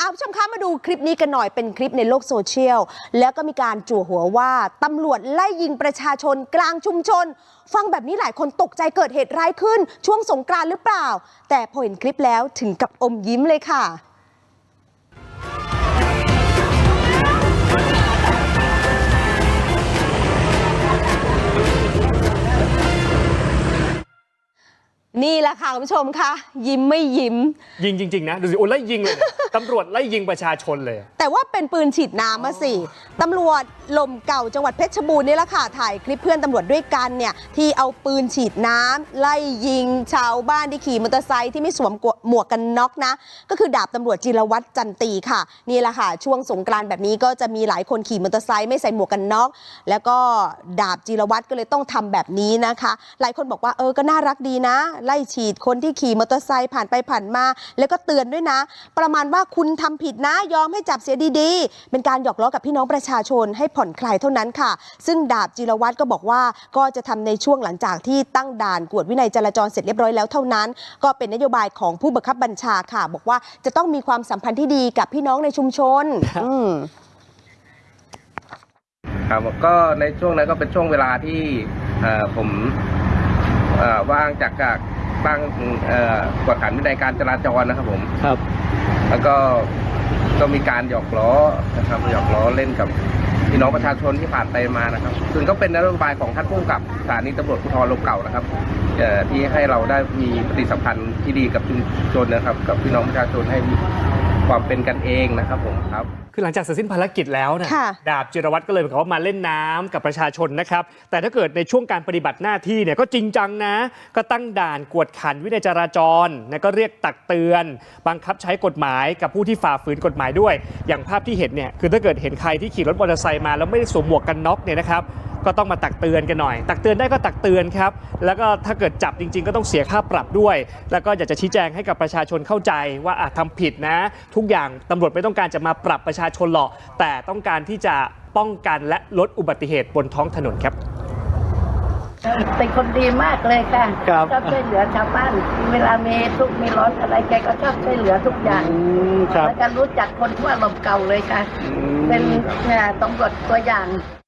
เอาผู้ชมคะมาดูคลิปนี้กันหน่อยเป็นคลิปในโลกโซเชียล แล้วก็มีการจั่วหัวว่าตำรวจไล่ยิงประชาชนกลางชุมชน ฟังแบบนี้หลายคนตกใจเกิดเหตุร้ายขึ้น ช่วงสงกรานต์หรือเปล่า แต่พอเห็นคลิปแล้วถึงกับอมยิ้มเลยค่ะ นี่แหละค่ะคุณผู้ชมคะยิ้มไม่ยิ้ม ยิงจริง ๆ นะ ดูสิโอ้ไล่ยิงเลยเนี่ยตำรวจไล่ยิงประชาชนเลย แต่ว่าเป็นปืนฉีดน้ำมาสิตำรวจลมเก่าจังหวัดเพชรบูรณ์นี่แหละค่ะถ่ายคลิปเพื่อนตำรวจด้วยกันเนี่ยที่เอาปืนฉีดน้ำไล่ยิง ชาวบ้านที่ขี่มอเตอร์ไซค์ที่ไม่สวมหมวกกันน็อกนะ ก็คือดาบตำรวจจิรวัตรจันตีค่ะ นี่แหละค่ะ ช่วงสงกรานต์แบบนี้ก็จะมีหลายคนขี่มอเตอร์ไซค์ไม่ใส่หมวกกันน็อก แล้วก็ดาบจิรวัตรก็เลยต้องทำแบบนี้นะคะ หลายคนบอกว่าเออก็น่ารักดีนะไล่ฉีดคนที่ขี่มอเตอร์ไซค์ผ่านไปผ่านมา แล้วก็เตือนด้วยนะ ประมาณว่าคุณทำผิดนะยอมให้จับเสียดีๆ เป็นการหยอกล้อกับพี่น้องประชาชนให้ผ่อนคลายเท่านั้นค่ะ ซึ่งดาบจิรวัตรก็บอกว่าก็จะทำในช่วงหลังจากที่ตั้งด่านกวดวินัยจราจรเสร็จเรียบร้อยแล้วเท่านั้น ก็เป็นนโยบายของผู้บังคับบัญชาค่ะ บอกว่าจะต้องมีความสัมพันธ์ที่ดีกับพี่น้องในชุมชนอืมครับก็ในช่วงนั้นก็เป็นช่วงเวลาที่เอ่อผมเอ่อ ว่างจากจากตั้งเอ่อกวดขันวินัยการจราจรนะครับ ผมครับ แล้วก็ก็มีการหยอกล้อนะครับหยอกล้อเล่นกับ พี่น้องประชาชนที่ผ่านไปมานะครับ ซึ่งก็เป็นนโยบายของท่านผู้กำกับสถานีตำรวจภูธรลมเก่านะครับเอ่อที่ให้เราได้มีปฏิสัมพันธ์ที่ดีกับชุมชนนะครับ กับพี่น้องประชาชนให้มีความเป็นกันเองนะครับผมครับคือหลังจากเสร็จสิ้นภารกิจแล้วนะค่ะดาบจิรวัตรก็เลยเหมือนกับว่ามาเล่นน้ำกับประชาชนนะครับ แต่ถ้าเกิดในช่วงการปฏิบัติหน้าที่เนี่ยก็จริงจังนะ ก็ตั้งด่านกวดขันวินัยจราจรนะก็เรียกตักเตือน บังคับใช้กฎหมายกับผู้ที่ฝ่าฝืนกฎหมายด้วย อย่างภาพที่เห็นเนี่ยคือถ้าเกิดเห็นใครที่ขี่รถมอเตอร์ไซค์มาแล้วไม่ได้สวมหมวกกันน็อกเนี่ยนะครับก็ต้องมาตักเตือนกันหน่อย ตักเตือนได้ก็ตักเตือนครับ แล้วก็ถ้าเกิดจับจริง ๆ ก็ต้องเสียค่าปรับด้วย แล้วก็อยากจะชี้แจงให้กับประชาชนเข้าใจว่าอาจทำผิดนะ ทุกอย่างตำรวจไม่ต้องการจะมาปรับประชาชนหรอกแต่ต้องการที่จะป้องกันและลดอุบัติเหตุบนท้องถนนครับ เป็นคนดีมากเลยค่ะครับชอบช่วยเหลือชาวบ้านเวลามีทุกข์มีร้อนอะไรแกก็ชอบช่วยเหลือทุกอย่างแล้วก็รู้จักคนทั่วลมเก่าเลยค่ะ เป็นเนี่ยตำรวจตัวอย่างอืม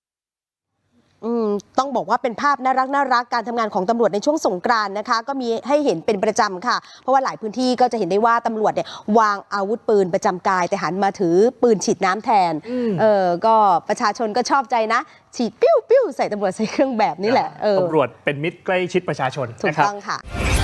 ต้องบอกว่าเป็นภาพน่ารักน่ารักการทำงานของตำรวจในช่วงสงกรานต์นะคะ ก็มีให้เห็นเป็นประจำค่ะ เพราะว่าหลายพื้นที่ก็จะเห็นได้ว่าตำรวจเนี่ยวางอาวุธปืนประจำกาย แต่หันมาถือปืนฉีดน้ำแทนอืมเออก็ประชาชนก็ชอบใจนะ ฉีดปิ้วปิ้วใส่ตำรวจใส่เครื่องแบบนี่แหละเออตำรวจเป็นมิตรใกล้ชิดประชาชนถูกนะครับต้องค่ะ Come